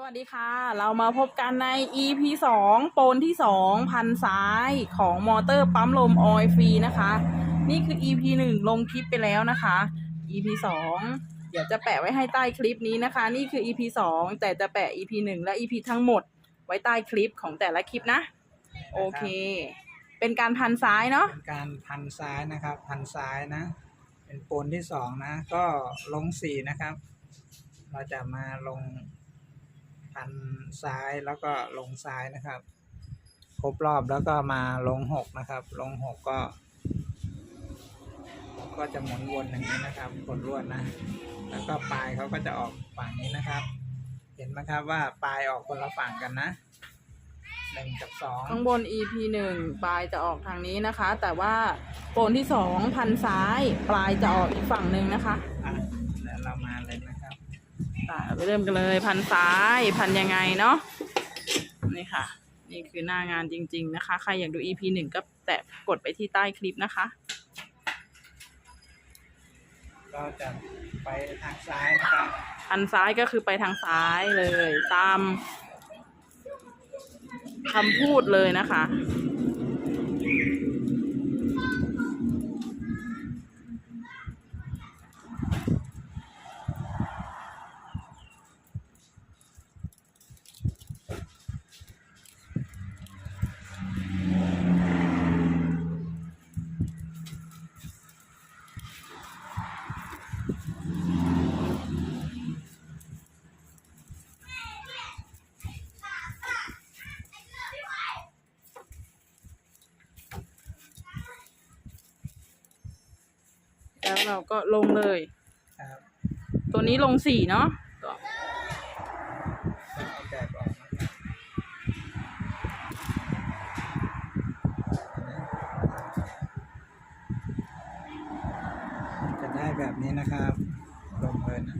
สวัสดีค่ะ เรามาพบกันใน EP สองโปนที่สองพันซ้ายของมอเตอร์ปั๊มลมออยฟรีนะคะ นี่คือ EP หนึ่งลงคลิปไปแล้วนะคะ EP สองเดี๋ยวจะแปะไว้ให้ใต้คลิปนี้นะคะ นี่คือ EP สองแต่จะแปะ EP หนึ่งและ EP ทั้งหมดไว้ใต้คลิปของแต่ละคลิปนะ โอเค เป็นการพันซ้ายเนาะเป็นการพันซ้ายนะครับ พันซ้ายนะ เป็นปนที่สองนะ ก็ลงสี่นะครับ เราจะมาลง พันซ้ายแล้วก็ลงซ้ายนะครับ ครบรอบแล้วก็มาลงหกนะครับ ลงหกก็ ก็จะหมุนวนอย่างนี้นะครับกดลวดนะ แล้วก็ปลายเขาก็จะออกฝั่งนี้นะครับ เห็นไหมครับว่าปลายออกคนละฝั่งกันนะหนึ่งกับสองข้างบน EP หนึ่งปลายจะออกทางนี้นะคะ แต่ว่าโปนที่สองพันซ้าย ปลายจะออกอีกฝั่งหนึ่งนะคะ อะ ไปเริ่มกันเลยพันซ้ายพันยังไงเนาะนี่ค่ะ นี่คือหน้างานจริง ๆ นะคะ ใครอยากดู EP หนึ่งก็แตะกดไปที่ใต้คลิปนะคะ ก็จะไปทางซ้ายนะครับ พันซ้ายก็คือไปทางซ้ายเลย ตามคำพูดเลยนะคะ แล้วเราก็ลงเลย ครับตัวนี้ลงสี่เนาะก็จะเอาแบบออกนะครับจะได้แบบนี้นะครับลงเลยนะ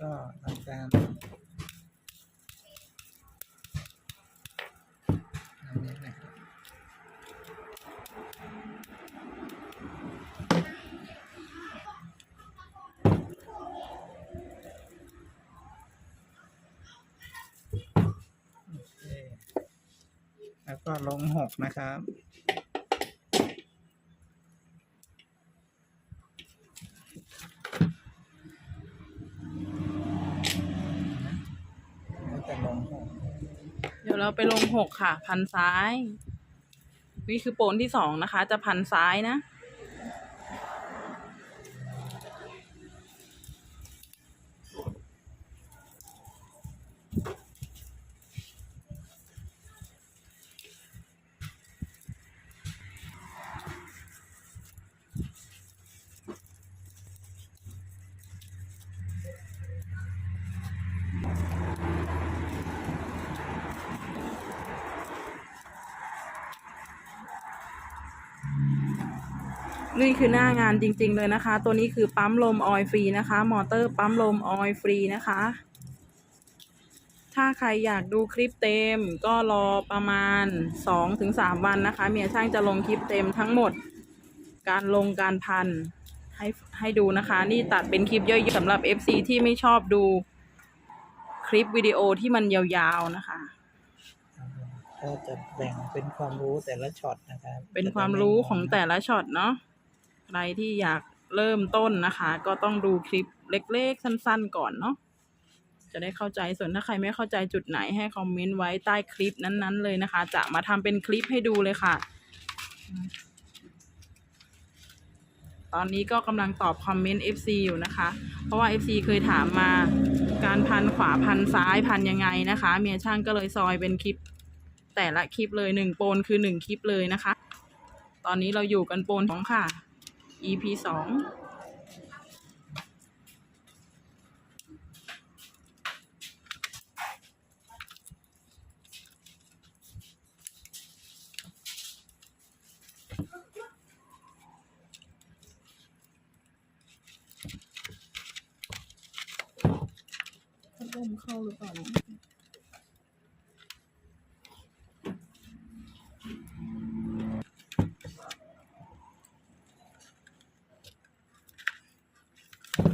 ก็ทำการอันนี้นะครับโอเคแล้วก็ลงหกนะครับ แล้วจะลงหก เดี๋ยวเราไปลงหกค่ะ พันซ้าย นี่คือโปนที่สองนะคะ จะพันซ้ายนะ นี่คือหน้างานจริง ๆ เลยนะคะ ตัวนี้คือปั๊มลมออยล์ฟรีนะคะ มอเตอร์ปั๊มลมออยล์ฟรีนะคะ ถ้าใครอยากดูคลิปเต็ม ก็รอประมาณ 2-3 วันนะคะ เมียช่างจะลงคลิปเต็มทั้งหมด การลงการพันให้ให้ดูนะคะ นี่ตัดเป็นคลิปย่อยๆสำหรับ FC ที่ไม่ชอบดูคคลิปวิดีโอที่มันยาวๆนะคะ ก็จะแบ่งเป็นความรู้แต่ละช็อตนะครับเป็นความรู้ของแต่ละช็อตเนาะ ใครที่อยากเริ่มต้นนะคะ ก็ต้องดูคลิปเล็กๆ สั้นๆ ก่อนเนาะจะได้เข้าใจส่วนถ้าใครไม่เข้าใจจุดไหนให้คอมเมนต์ไว้ใต้คลิปนั้นๆเลยนะคะ จะมาทำเป็นคลิปให้ดูเลยค่ะ ตอนนี้ก็กำลังตอบคอมเมนต์ FC อยู่นะคะ เพราะว่า FC เคยถามมาการพันขวาพันซ้ายพันยังไงนะคะ เมียช่างก็เลยซอยเป็นคลิป แต่ละคลิปเลยหนึ่งโปนคือหนึ่งคลิปเลยนะคะ ตอนนี้เราอยู่กันโปนสองค่ะ EP สองลมเข้าหรือเปล่า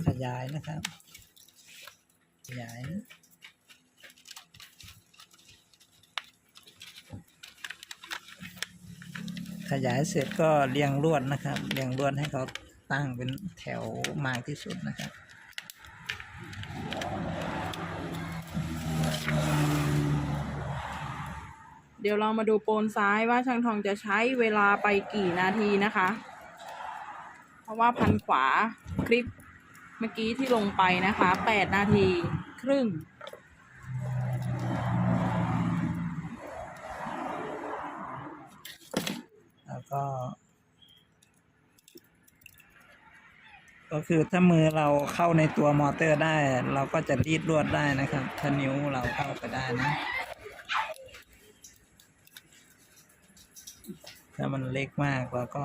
ขยายนะครับ ขยายขยายเสร็จก็เรียงลวดนะครับเรียงลวดให้เขาตั้งเป็นแถวมากที่สุดนะครับ เดี๋ยวเรามาดูโปนซ้ายว่าช่างทองจะใช้เวลาไปกี่นาทีนะคะ เพราะว่าพันขวาคลิป เมื่อกี้ที่ลงไปนะคะแปดนาทีครึ่ง แล้วก็ ก็คือถ้ามือเราเข้าในตัวมอเตอร์ได้ เราก็จะรีดลวดได้นะครับ ถ้านิ้วเราเข้าไปได้นะถ้ามันเล็กมากเราก็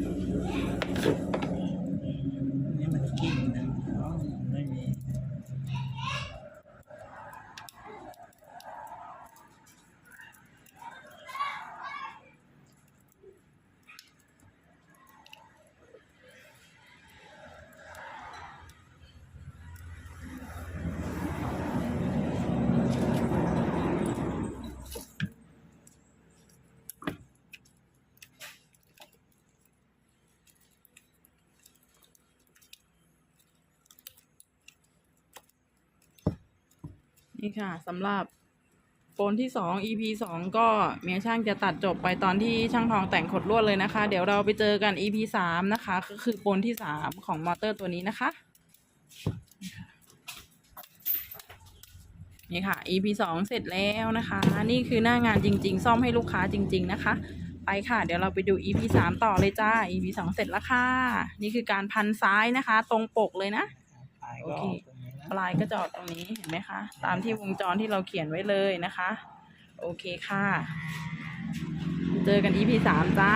นี่ค่ะสำหรับโปนที่สอง EP สองก็เมียช่างจะตัดจบไปตอนที่ช่างทองแต่งขดลวดเลยนะคะ เดี๋ยวเราไปเจอกัน EP สามนะคะ ก็คือโปนที่สามของมอเตอร์ตัวนี้นะคะ นี่ค่ะ EP สองเสร็จแล้วนะคะ นี่คือหน้างานจริง ๆ ซ่อมให้ลูกค้าจริง ๆ นะคะ ไปค่ะ เดี๋ยวเราไปดู EP สามต่อเลยจ้า EP สองเสร็จแล้วค่ะ นี่คือการพันซ้ายนะคะ ตรงปกเลยนะปลายโอก็เค ปลายก็จะออกตรงนี้เห็นไหมคะ ตามที่วงจรที่เราเขียนไว้เลยนะคะ โอเคค่ะ เจอกัน EP สามจ้า